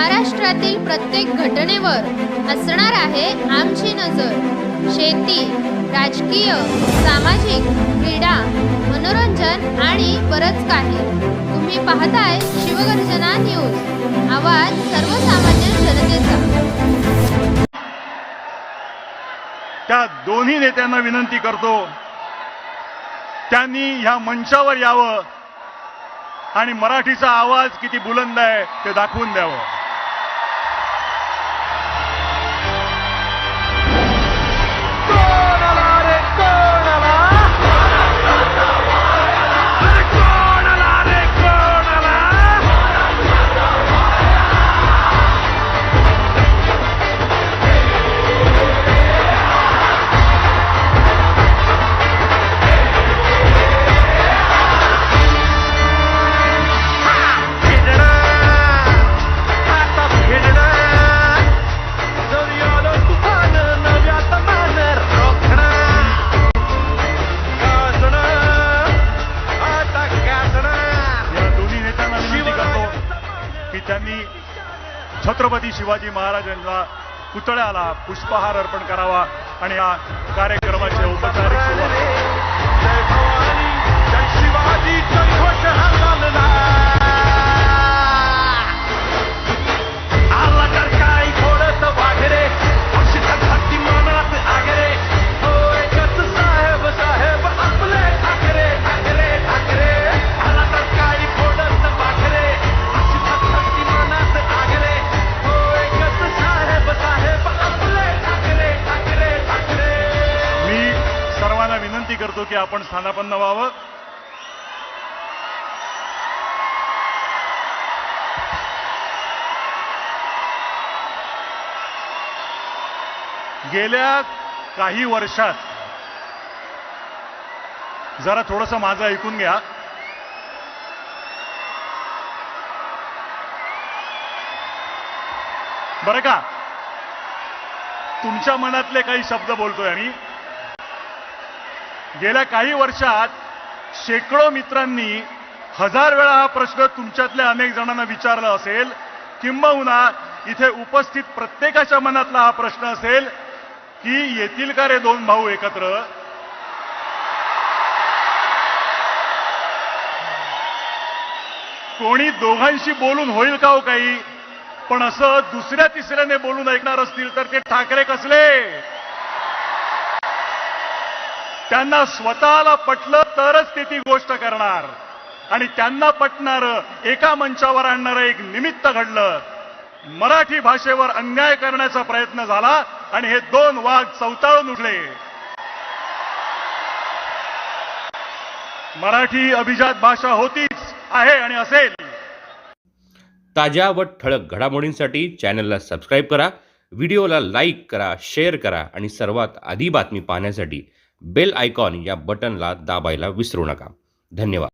महाराष्ट्रातील प्रत्येक घटनेवर असणार आहे आमची नजर. शेती राजकीय सामाजिक क्रीडा मनोरंजन आणि बरंच काही. तुम्ही पाहताय शिवगर्जना न्यूज. आवाज सर्वसामान्य जनतेचा. त्या दोन्ही नेत्यांना विनंती करतो. त्यांनी ह्या मंचावर यावं. आणि मराठीचा आवाज किती बुलंद आहे ते दाखवून द्यावं. छत्रपती शिवाजी महाराजांचा पुतळ्याला पुष्पहार अर्पण करावा आणि या कार्यक्रमाचे औपचारिक सुरुवात. विनंती की आपण स्थानापन्न व्हावं. गेल्या काही वर्षात जरा थोडस माझं ऐकून घ्या. बरं का? तुमच्या मनातले काही शब्द बोलतोय आम्ही. गेल्या काही वर्षात शेकडो मित्रांनी हजार वेळा हा प्रश्न तुमच्यातल्या अनेक जणांना विचारला असेल. किंबहुना इथे उपस्थित प्रत्येकाच्या मनातला हा प्रश्न असेल की येतील का रे दोन भाऊ एकत्र? कोणी दोघांशी बोलून होईल का हो काही? पण असं दुसऱ्या तिसऱ्याने बोलून ऐकणार असतील तर ते ठाकरे कसले? त्यांना स्वतःला पटलं तरच ते ती गोष्ट करणार. आणि त्यांना पटणारं एका मंचावर आणणारं एक निमित्त घडलं. मराठी भाषेवर अन्याय करण्याचा प्रयत्न झाला आणि हे दोन वाघ चवताळून उठले. मराठी अभिजात भाषा होतीच आहे आणि असेल. ताज्या व ठळक घडामोडींसाठी चॅनलला सबस्क्राईब करा व्हिडिओला लाईक करा शेअर करा आणि सर्वात आधी बातमी पाहण्यासाठी बेल आयकॉन या बटनला दाबायला विसरू नका. धन्यवाद.